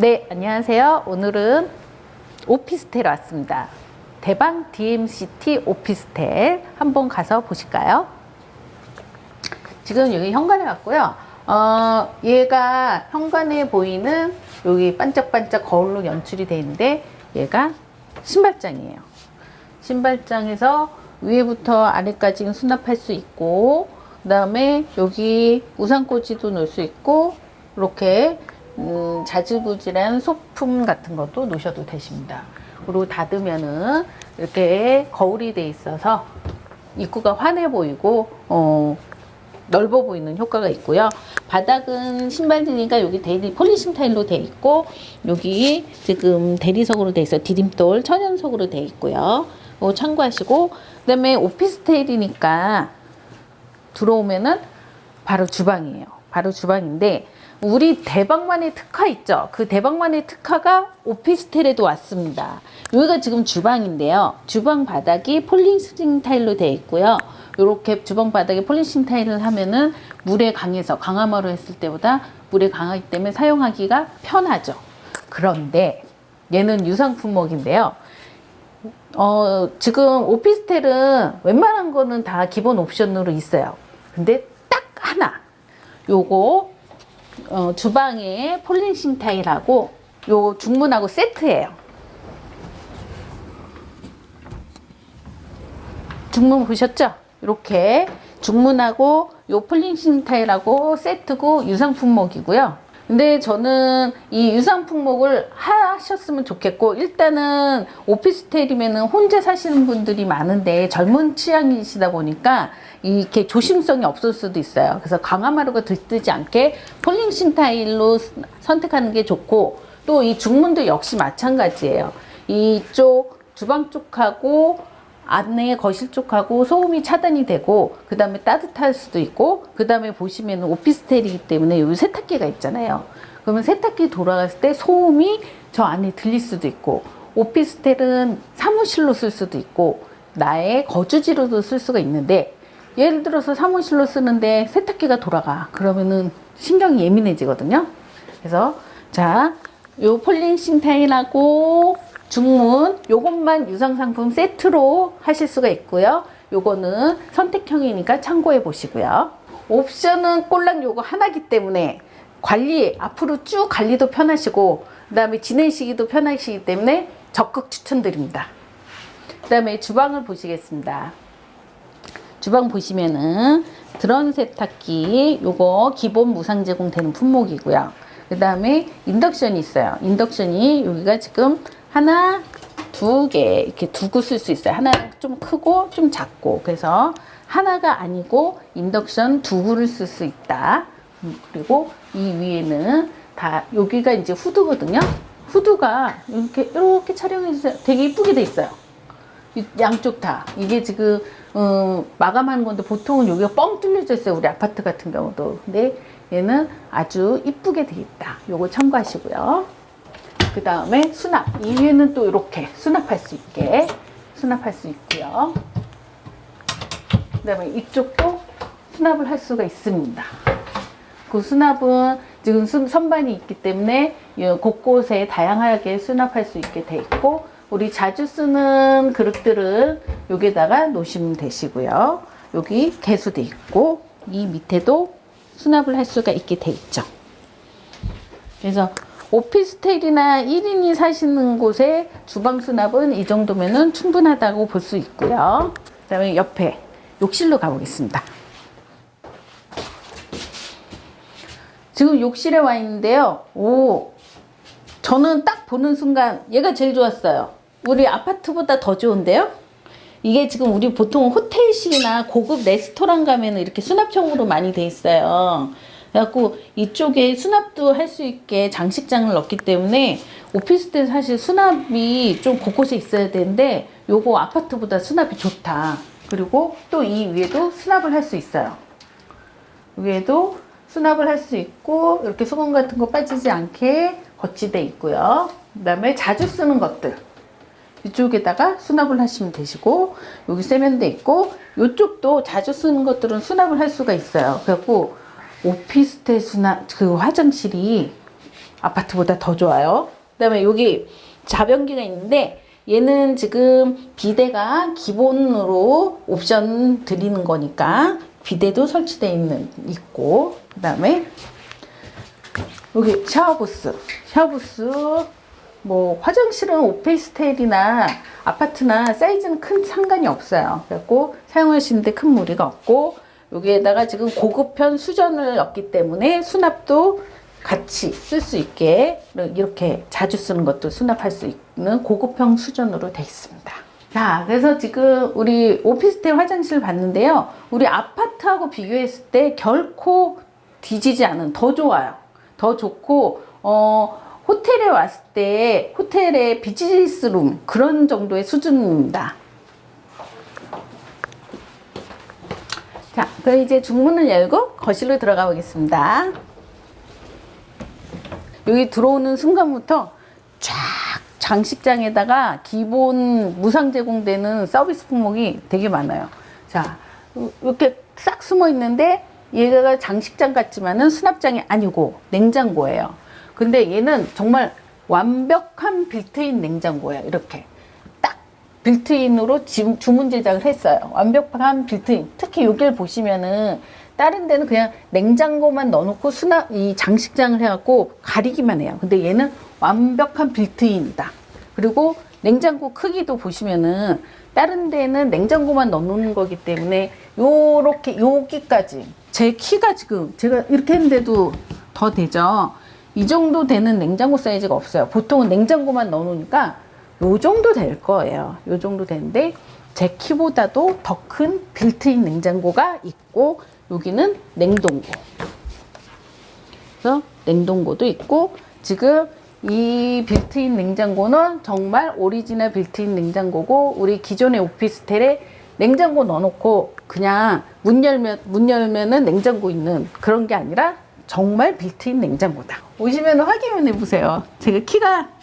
네, 안녕하세요. 오늘은 오피스텔 왔습니다. 대방 DMCT 오피스텔 한번 가서 보실까요? 지금 여기 현관에 왔고요. 어, 얘가 현관에 보이는 여기 반짝반짝 거울로 연출이 되어 있는데 얘가 신발장이에요. 신발장에서 위에부터 아래까지 수납할 수 있고 그 다음에 여기 우산꽂이도 놓을 수 있고 이렇게 음, 자질구질한 소품 같은 것도 놓으셔도 되십니다. 그리고 닫으면은 이렇게 거울이 돼 있어서 입구가 환해 보이고 어, 넓어 보이는 효과가 있고요. 바닥은 신발이니까 여기 대리 폴리싱 타일로 돼 있고 여기 지금 대리석으로 돼 있어요. 디딤돌 천연석으로 돼 있고요. 이거 참고하시고 그다음에 오피스텔이니까 들어오면은 바로 주방이에요. 바로 주방인데 우리 대방만의 특화 있죠. 그 대방만의 특화가 오피스텔에도 왔습니다. 여기가 지금 주방인데요. 주방 바닥이 폴리싱 타일로 되어 있고요. 이렇게 주방 바닥에 폴리싱 타일을 하면은 물에 강해서 강화마루 했을 때보다 물에 강하기 때문에 사용하기가 편하죠. 그런데 얘는 유상 품목인데요. 어, 지금 오피스텔은 웬만한 거는 다 기본 옵션으로 있어요. 근데 딱 하나. 요거, 어, 주방에 폴리싱 타일하고 요 중문하고 세트예요. 중문 보셨죠? 이렇게 중문하고 요 폴리싱 타일하고 세트고 유상 품목이고요. 근데 저는 이 유상 품목을 하셨으면 좋겠고 일단은 오피스텔이면은 혼자 사시는 분들이 많은데 젊은 취향이시다 보니까 이렇게 조심성이 없을 수도 있어요. 그래서 강화마루가 들뜨지 않게 폴리싱 타일로 선택하는 게 좋고 또 이 중문도 역시 마찬가지예요. 이쪽 주방 쪽하고 안에 거실 쪽하고 소음이 차단이 되고 그 다음에 따뜻할 수도 있고 그 다음에 보시면 오피스텔이기 때문에 여기 세탁기가 있잖아요. 그러면 세탁기 돌아갔을 때 소음이 저 안에 들릴 수도 있고 오피스텔은 사무실로 쓸 수도 있고 나의 거주지로도 쓸 수가 있는데 예를 들어서 사무실로 쓰는데 세탁기가 돌아가 그러면은 신경이 예민해지거든요. 그래서 자, 요 폴리싱 타일하고 중문 요것만 유상상품 세트로 하실 수가 있고요. 요거는 선택형이니까 참고해 보시고요. 옵션은 꼴랑 요거 하나기 때문에 관리 앞으로 쭉 관리도 편하시고 그 다음에 지내시기도 편하시기 때문에 적극 추천드립니다. 그 다음에 주방을 보시겠습니다. 주방 보시면은 드런 세탁기 요거 기본 무상 제공되는 품목이고요. 그 다음에 인덕션이 있어요. 인덕션이 여기가 지금 하나, 두 개 이렇게 두고 쓸 수 있어요. 하나 좀 크고 좀 작고 그래서 하나가 아니고 인덕션 두 구를 쓸 수 있다. 음, 그리고 이 위에는 다 여기가 이제 후드거든요. 후드가 이렇게 이렇게 촬영해 주세요. 되게 이쁘게 돼 있어요. 이 양쪽 다 이게 지금 어, 마감하는 건데 보통은 여기가 뻥 뚫려져 있어요. 우리 아파트 같은 경우도. 근데 얘는 아주 이쁘게 돼 있다. 요거 참고하시고요. 그 다음에 수납. 이 위에는 또 이렇게 수납할 수 있게 수납할 수 있고요. 그 다음에 이쪽도 수납을 할 수가 있습니다. 그 수납은 지금 수- 선반이 있기 때문에 이 곳곳에 다양하게 수납할 수 있게 돼 있고 우리 자주 쓰는 그릇들은 여기다가 놓으시면 되시고요. 여기 개수돼 있고 이 밑에도 수납을 할 수가 있게 돼 있죠. 그래서 오피스텔이나 1인이 사시는 곳에 주방 수납은 이 정도면은 충분하다고 볼 수 있고요. 그다음에 옆에 욕실로 가보겠습니다. 지금 욕실에 와 있는데요. 오, 저는 딱 보는 순간 얘가 제일 좋았어요. 우리 아파트보다 더 좋은데요? 이게 지금 우리 보통 호텔식이나 고급 레스토랑 가면은 이렇게 수납형으로 많이 돼 있어요. 그래갖고 이쪽에 수납도 할 수 있게 장식장을 넣기 때문에 오피스텔 사실 수납이 좀 곳곳에 있어야 되는데 요거 아파트보다 수납이 좋다. 그리고 또 이 위에도 수납을 할 수 있어요. 위에도 수납을 할 수 있고 이렇게 소금 같은 거 빠지지 않게 거치돼 있고요. 그 다음에 자주 쓰는 것들 이쪽에다가 수납을 하시면 되시고 여기 세면대 있고 이쪽도 자주 쓰는 것들은 수납을 할 수가 있어요. 그래갖고 오피스텔 수납 그 화장실이 아파트보다 더 좋아요. 그다음에 여기 자변기가 있는데 얘는 지금 비대가 기본으로 옵션 드리는 거니까 비대도 설치되어 있는 있고 그다음에 여기 샤워부스 샤워부스 뭐 화장실은 오피스텔이나 아파트나 사이즈는 큰 상관이 없어요. 그래갖고 사용하시는데 큰 무리가 없고 여기에다가 지금 고급형 수전을 넣기 때문에 수납도 같이 쓸 수 있게 이렇게 자주 쓰는 것도 수납할 수 있는 고급형 수전으로 되어 있습니다. 자, 그래서 지금 우리 오피스텔 화장실 봤는데요. 우리 아파트하고 비교했을 때 결코 뒤지지 않은 더 좋아요. 더 좋고 어 호텔에 왔을 때 호텔의 비즈니스룸 그런 정도의 수준입니다. 자, 그럼 이제 중문을 열고 거실로 들어가 보겠습니다. 여기 들어오는 순간부터 쫙 장식장에다가 기본 무상 제공되는 서비스 품목이 되게 많아요. 자, 이렇게 싹 숨어 있는데 얘가 장식장 같지만은 수납장이 아니고 냉장고예요. 근데 얘는 정말 완벽한 빌트인 냉장고예요. 이렇게 딱 빌트인으로 지- 주문 제작을 했어요. 완벽한 빌트인. 특히 여기를 보시면은 다른 데는 그냥 냉장고만 넣어놓고 수납 이 장식장을 해갖고 가리기만 해요. 근데 얘는 완벽한 빌트인이다. 그리고 냉장고 크기도 보시면은 다른 데는 냉장고만 넣어놓는 거기 때문에 요렇게 여기까지 제 키가 지금 제가 이렇게 했는데도 더 되죠. 이 정도 되는 냉장고 사이즈가 없어요. 보통은 냉장고만 넣어놓으니까 요 정도 될 거예요. 요 정도 되는데 제 키보다도 더 큰 빌트인 냉장고가 있고 여기는 냉동고. 그래서 냉동고도 있고 지금 이 빌트인 냉장고는 정말 오리지널 빌트인 냉장고고 우리 기존의 오피스텔에 냉장고 넣어놓고 그냥 문 열면 문 열면은 냉장고 있는 그런 게 아니라 정말 빌트인 냉장고다. 오시면 확인해 보세요. 제가 키가 응,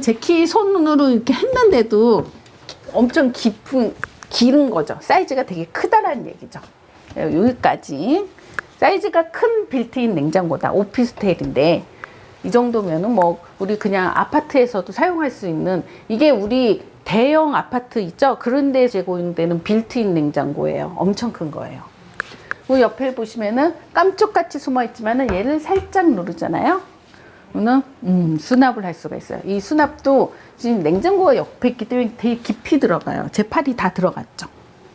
제 키 손으로 이렇게 했는데도 엄청 깊은 기른 거죠. 사이즈가 되게 크다라는 얘기죠. 네, 여기까지 사이즈가 큰 빌트인 냉장고다. 오피스텔인데 이 정도면은 뭐 우리 그냥 아파트에서도 사용할 수 있는 이게 우리 대형 아파트 있죠? 그런 데 제공되는 빌트인 냉장고예요. 엄청 큰 거예요. 그 옆에 보시면은 깜짝같이 숨어 있지만은 얘를 살짝 누르잖아요. 그러면 음, 수납을 할 수가 있어요. 이 수납도 지금 냉장고가 옆에 있기 때문에 되게 깊이 들어가요. 제 팔이 다 들어갔죠.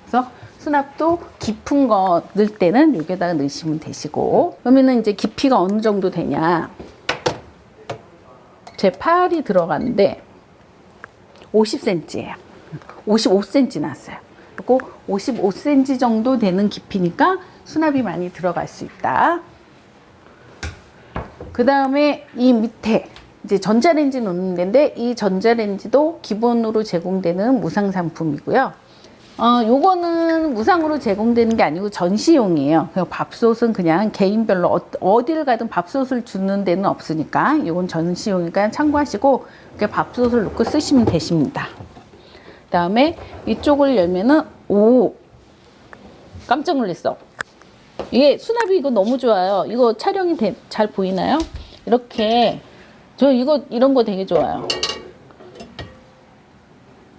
그래서 수납도 깊은 거 넣을 때는 여기다가 넣으시면 되시고 그러면은 이제 깊이가 어느 정도 되냐 제 팔이 들어갔는데 50cm예요 55cm 나왔어요 그리고 55cm 정도 되는 깊이니까 수납이 많이 들어갈 수 있다 그 다음에 이 밑에 이제 전자레인지 놓는 데인데 이 전자레인지도 기본으로 제공되는 무상 상품이고요. 어, 요거는 무상으로 제공되는 게 아니고 전시용이에요. 그냥 밥솥은 그냥 개인별로 어, 어디를 가든 밥솥을 주는 데는 없으니까 요건 전시용이니까 참고하시고 이렇게 밥솥을 놓고 쓰시면 되십니다. 그다음에 이쪽을 열면은 오 깜짝 놀랐어. 이게 수납이 이거 너무 좋아요. 이거 촬영이 돼- 잘 보이나요? 이렇게 저 이거 이런 거 되게 좋아요.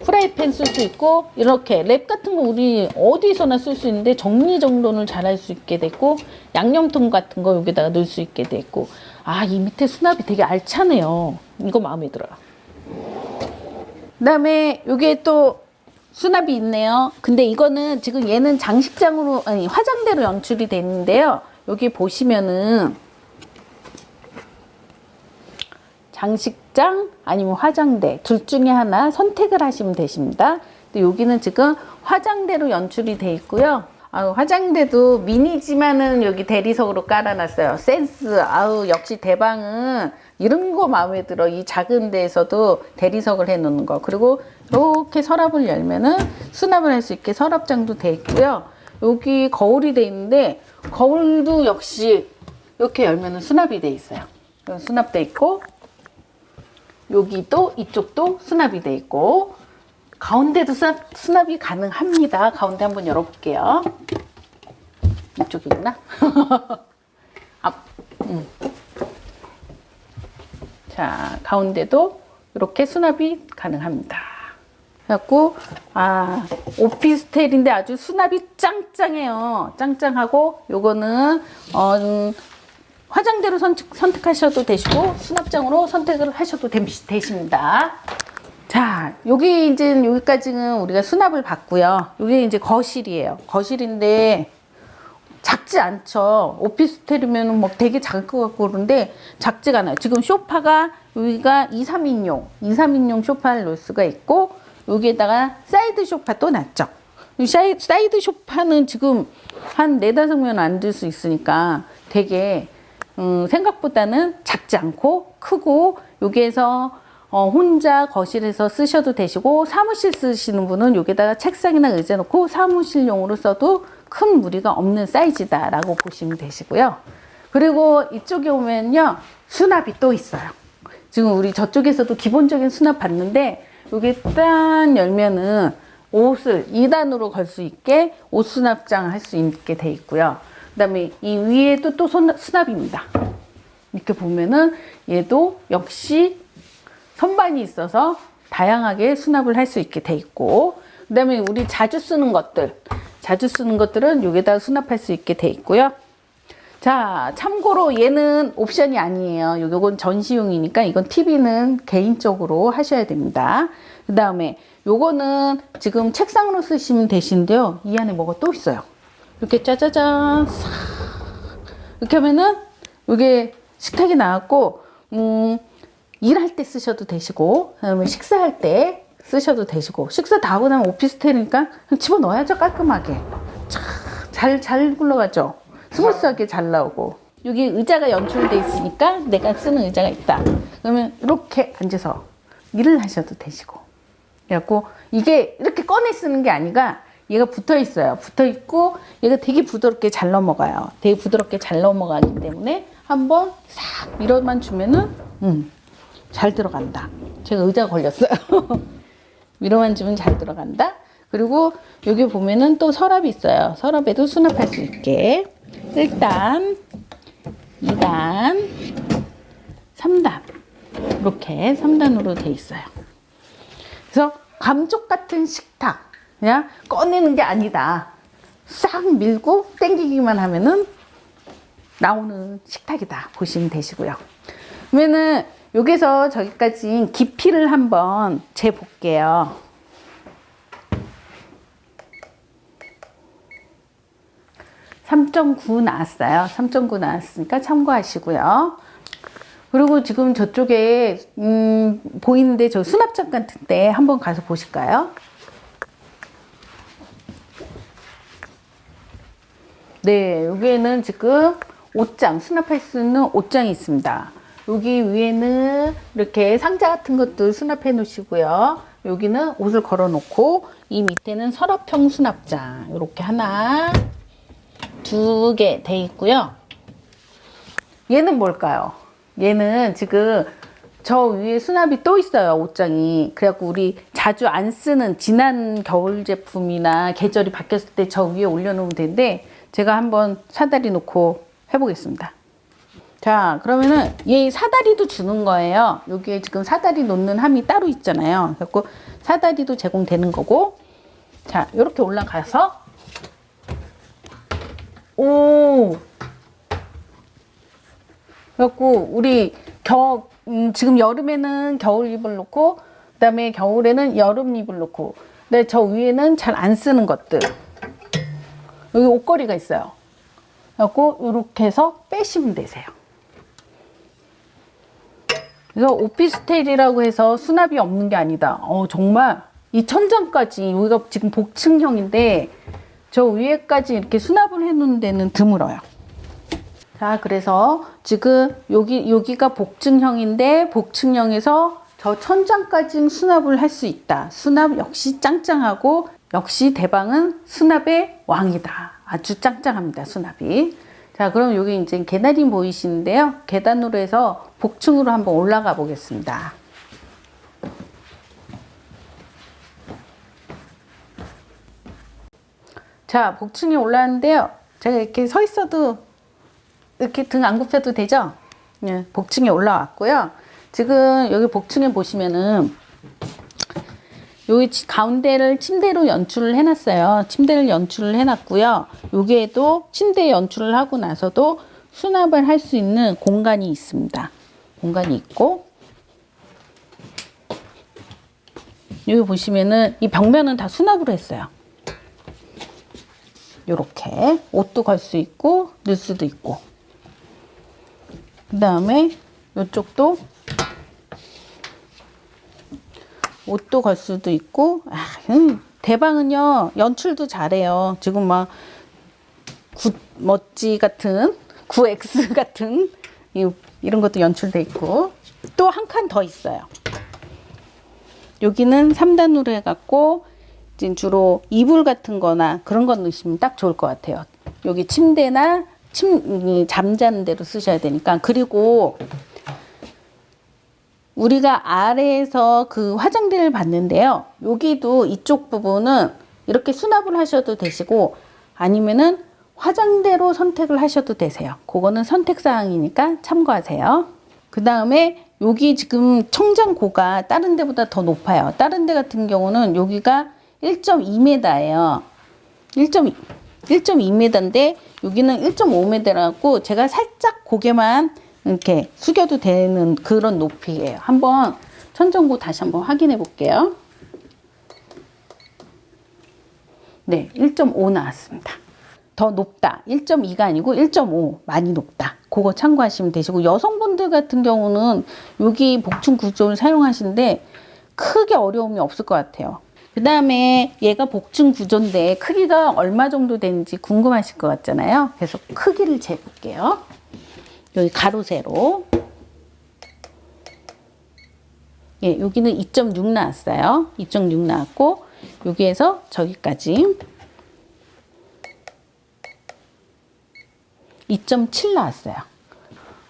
프라이팬 쓸 수 있고 이렇게 랩 같은 거 우리 어디서나 쓸 수 있는데 정리 정돈을 잘 할 수 있게 됐고 양념통 같은 거 여기다가 넣을 수 있게 됐고 아 이 밑에 수납이 되게 알차네요. 이거 마음에 들어요. 그 다음에 여기에 또 수납이 있네요. 근데 이거는 지금 얘는 장식장으로 아니 화장대로 연출이 되는데요. 여기 보시면은 장식장 아니면 화장대 둘 중에 하나 선택을 하시면 되십니다. 근데 여기는 지금 화장대로 연출이 돼 있고요. 아우 화장대도 미니지만은 여기 대리석으로 깔아놨어요. 센스 아우 역시 대방은 이런 거 마음에 들어. 이 작은 데에서도 대리석을 해놓는 거. 그리고 이렇게 서랍을 열면은 수납을 할 수 있게 서랍장도 돼 있고요. 여기 거울이 돼 있는데 거울도 역시 이렇게 열면은 수납이 돼 있어요. 수납돼 있고 여기도 이쪽도 수납이 돼 있고 가운데도 수납, 수납이 가능합니다. 가운데 한번 열어볼게요. 이쪽이구나. 앞, 음. 자, 가운데도 이렇게 수납이 가능합니다. 그래갖고, 아, 오피스텔인데 아주 수납이 짱짱해요. 짱짱하고, 요거는, 어, 음, 화장대로 선택, 선택하셔도 되시고, 수납장으로 선택을 하셔도 됨- 되십니다. 자, 여기 이제 여기까지는 우리가 수납을 봤고요. 여기 이제 거실이에요. 거실인데, 작지 않죠. 오피스텔이면 뭐 되게 작을 것 같고 그런데 작지가 않아요. 지금 소파가 여기가 2, 3인용, 2, 3인용 소파를 놓을 수가 있고 여기에다가 사이드 소파 또 놨죠. 사이드 소파는 지금 한 네다섯 명 앉을 수 있으니까 되게 음, 생각보다는 작지 않고 크고 여기에서 어, 혼자 거실에서 쓰셔도 되시고 사무실 쓰시는 분은 여기다가 책상이나 의자 놓고 사무실용으로 써도 큰 무리가 없는 사이즈다라고 보시면 되시고요. 그리고 이쪽에 오면요 수납이 또 있어요. 지금 우리 저쪽에서도 기본적인 수납 봤는데 여기 딱 열면은 옷을 2단으로 걸 수 있게 옷 수납장 할 수 있게 돼 있고요. 그 다음에 이 위에도 또 손- 수납입니다. 이렇게 보면은 얘도 역시 선반이 있어서 다양하게 수납을 할 수 있게 돼 있고 그 다음에 우리 자주 쓰는 것들 자주 쓰는 것들은 여기다 수납할 수 있게 돼 있고요. 자, 참고로 얘는 옵션이 아니에요. 요건 전시용이니까 이건 TV는 개인적으로 하셔야 됩니다. 그 다음에 요거는 지금 책상으로 쓰시면 되시는데요. 이 안에 뭐가 또 있어요. 이렇게 짜자잔 싹 이렇게 하면은 이게 식탁이 나왔고 음, 일할 때 쓰셔도 되시고 식사할 때 쓰셔도 되시고 식사 다 하고 나면 오피스텔이니까 집어넣어야죠 깔끔하게. 잘잘 굴러가죠. 스무스하게 잘 나오고. 여기 의자가 연출돼 있으니까 내가 쓰는 의자가 있다. 그러면 이렇게 앉아서 일을 하셔도 되시고. 그래갖고 이게 이렇게 꺼내 쓰는 게 아니라 얘가 붙어 있어요. 붙어 있고 얘가 되게 부드럽게 잘 넘어가요. 되게 부드럽게 잘 넘어가기 때문에 한번 싹 밀어만 주면은 음, 잘 들어간다. 제가 의자 걸렸어요. 밀어만 주면 잘 들어간다. 그리고 여기 보면은 또 서랍이 있어요. 서랍에도 수납할 수 있게 1단, 2단, 3단 이렇게 3단으로 돼 있어요. 그래서 감쪽 같은 식탁 그냥 꺼내는 게 아니다. 싹 밀고 땡기기만 하면은 나오는 식탁이다 보시면 되시고요. 그러면은 여기서 저기까지 깊이를 한번 재 볼게요. (3.9) 나왔어요 (3.9) 나왔으니까 참고하시고요 그리고 지금 저쪽에 음, 보이는데 저 수납장 같은 데 한번 가서 보실까요? 네, 여기에는 지금 옷장 수납할 수 있는 옷장이 있습니다. 여기 위에는 이렇게 상자 같은 것도 수납해 놓으시고요. 여기는 옷을 걸어 놓고 이 밑에는 서랍형 수납장 이렇게 하나 두 개 돼 있고요. 얘는 뭘까요? 얘는 지금 저 위에 수납이 또 있어요 옷장이 그래갖고 우리 자주 안 쓰는 지난 겨울 제품이나 계절이 바뀌었을 때 저 위에 올려놓으면 되는데 제가 한번 사다리 놓고 해보겠습니다 자 그러면은 얘 사다리도 주는 거예요. 여기에 지금 사다리 놓는 함이 따로 있잖아요. 그래갖고 사다리도 제공되는 거고. 자 이렇게 올라가서. 오. 그래갖고 우리 겨 음, 지금 여름에는 겨울 입을 놓고 그 다음에 겨울에는 여름 입을 놓고. 근데 저 위에는 잘 안 쓰는 것들. 여기 옷걸이가 있어요. 그래갖고 이렇게 해서 빼시면 되세요. 그래서 오피스텔이라고 해서 수납이 없는 게 아니다. 어, 정말 이 천장까지 여기가 지금 복층형인데 저 위에까지 이렇게 수납을 해놓은 데는 드물어요. 자, 그래서 지금 여기, 여기가 복층형인데, 복층형에서 저 천장까지 수납을 할 수 있다. 수납 역시 짱짱하고, 역시 대방은 수납의 왕이다. 아주 짱짱합니다, 수납이. 자, 그럼 여기 이제 계단이 보이시는데요. 계단으로 해서 복층으로 한번 올라가 보겠습니다. 자, 복층에 올라왔는데요. 제가 이렇게 서 있어도 이렇게 등 안 굽혀도 되죠? 예, 복층에 올라왔고요. 지금 여기 복층에 보시면은 여기 치- 가운데를 침대로 연출을 해놨어요. 침대를 연출을 해놨고요. 여기에도 침대 연출을 하고 나서도 수납을 할 수 있는 공간이 있습니다. 공간이 있고 여기 보시면은 이 벽면은 다 수납으로 했어요. 요렇게 옷도 걸 수 있고 넣을 수도 있고 그 다음에 이쪽도 옷도 걸 수도 있고 아, 음, 대방은요 연출도 잘해요 지금 막 구, 멋지 같은 9X 같은 이, 이런 것도 연출돼 있고 또 한 칸 더 있어요 여기는 3단으로 해갖고 주로 이불 같은 거나 그런 거 넣으시면 딱 좋을 것 같아요. 여기 침대나 침, 이 잠자는 데로 쓰셔야 되니까. 그리고 우리가 아래에서 그 화장대를 봤는데요. 여기도 이쪽 부분은 이렇게 수납을 하셔도 되시고 아니면은 화장대로 선택을 하셔도 되세요. 그거는 선택 사항이니까 참고하세요. 그 다음에 여기 지금 청장고가 다른 데보다 더 높아요. 다른 데 같은 경우는 여기가 1.2m예요. 1.2, 1.2m인데 여기는 1.5m라고 제가 살짝 고개만 이렇게 숙여도 되는 그런 높이예요. 한번 천정고 다시 한번 확인해 볼게요. 네, 1.5 나왔습니다. 더 높다. 1.2가 아니고 1.5 많이 높다. 그거 참고하시면 되시고 여성분들 같은 경우는 여기 복층 구조를 사용하시는데 크게 어려움이 없을 것 같아요. 그 다음에 얘가 복층 구조인데 크기가 얼마 정도 되는지 궁금하실 것 같잖아요. 그래서 크기를 재볼게요. 여기 가로 세로. 예, 여기는 2.6 나왔어요. 2.6 나왔고 여기에서 저기까지 2.7 나왔어요.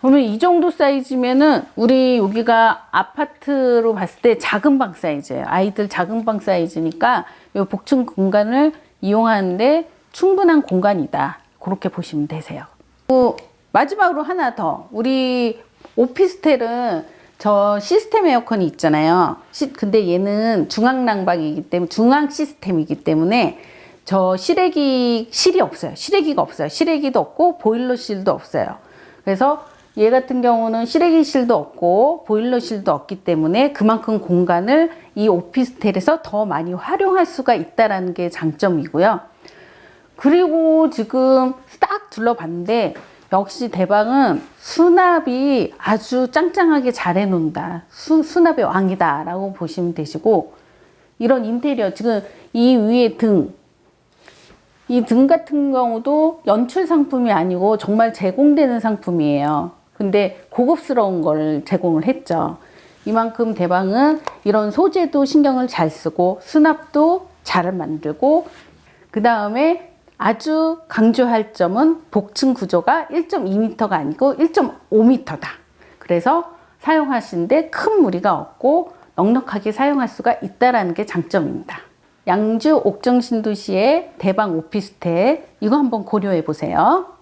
그러면 이 정도 사이즈면은 우리 여기가 아파트로 봤을 때 작은 방 사이즈예요. 아이들 작은 방 사이즈니까 이 복층 공간을 이용하는데 충분한 공간이다. 그렇게 보시면 되세요. 또 마지막으로 하나 더. 우리 오피스텔은 저 시스템 에어컨이 있잖아요. 시- 근데 얘는 중앙 난방이기 때문에 중앙 시스템이기 때문에 저 실외기 실이 없어요. 실외기가 없어요. 실외기도 없고 보일러실도 없어요. 그래서 얘 같은 경우는 실외기실도 없고 보일러실도 없기 때문에 그만큼 공간을 이 오피스텔에서 더 많이 활용할 수가 있다라는 게 장점이고요. 그리고 지금 딱 둘러봤는데 역시 대방은 수납이 아주 짱짱하게 잘 해놓는다. 수, 수납의 왕이다 라고 보시면 되시고 이런 인테리어 지금 이 위에 등 이 등 같은 경우도 연출 상품이 아니고 정말 제공되는 상품이에요. 근데 고급스러운 걸 제공을 했죠. 이만큼 대방은 이런 소재도 신경을 잘 쓰고 수납도 잘 만들고 그 다음에 아주 강조할 점은 복층 구조가 1.2m가 아니고 1.5m다. 그래서 사용하시는데 큰 무리가 없고 넉넉하게 사용할 수가 있다라는 게 장점입니다. 양주 옥정 신도시의 대방 오피스텔 이거 한번 고려해 보세요.